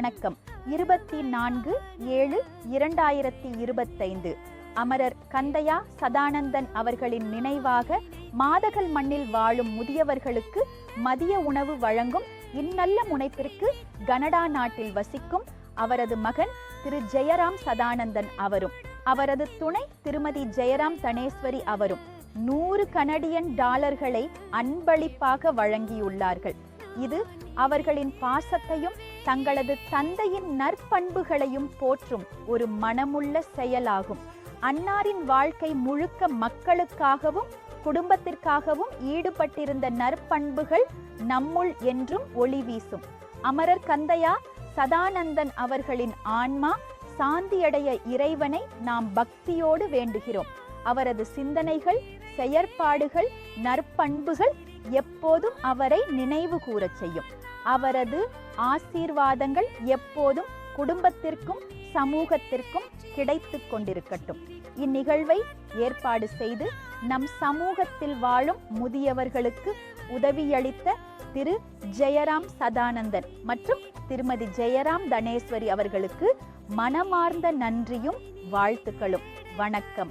வணக்கம். இருபத்தி நான்கு ஏழு இரண்டாயிரத்தி இருபத்தைந்து. அமரர் கந்தையா சதானந்தன் அவர்களின் நினைவாக மாதகல் மண்ணில் வாழும் முதியவர்களுக்கு மதிய உணவு வழங்கும் இந்நல்ல முனைப்பிற்கு கனடா நாட்டில் வசிக்கும் அவரது மகன் திரு ஜெயராம் சதானந்தன் அவரும் அவரது துணை திருமதி ஜெயராம் தனேஸ்வரி அவரும் நூறு கனடியன் டாலர்களை அன்பளிப்பாக வழங்கியுள்ளார்கள். இது அவர்களின் பாசத்தையும் தங்களது தந்தையின் நற்பண்புகளையும் போற்றும் ஒரு மனமுள்ள செயலாகும். அன்னாரின் வாழ்க்கை முழுக்க மக்களுக்காகவும் குடும்பத்திற்காகவும் ஈடுபட்டிருந்த நற்பண்புகள் நம்முள் என்றும் ஒளி வீசும். அமரர் கந்தையா சதானந்தன் அவர்களின் ஆன்மா சாந்தியடைய இறைவனை நாம் பக்தியோடு வேண்டுகிறோம். அவரது சிந்தனைகள் செயற்பாடுகள் நற்பண்புகள் எப்போதும் அவரை நினைவு கூறச் செய்யும். அவரது ஆசீர்வாதங்கள் எப்போதும் குடும்பத்திற்கும் சமூகத்திற்கும் கிடைத்து கொண்டிருக்கட்டும். இந்நிகழ்வை ஏற்பாடு செய்து நம் சமூகத்தில் வாழும் முதியவர்களுக்கு உதவியளித்த திரு ஜெயராம் சதானந்தன் மற்றும் திருமதி ஜெயராம் தனேஸ்வரி அவர்களுக்கு மனமார்ந்த நன்றியும் வாழ்த்துக்களும். வணக்கம்.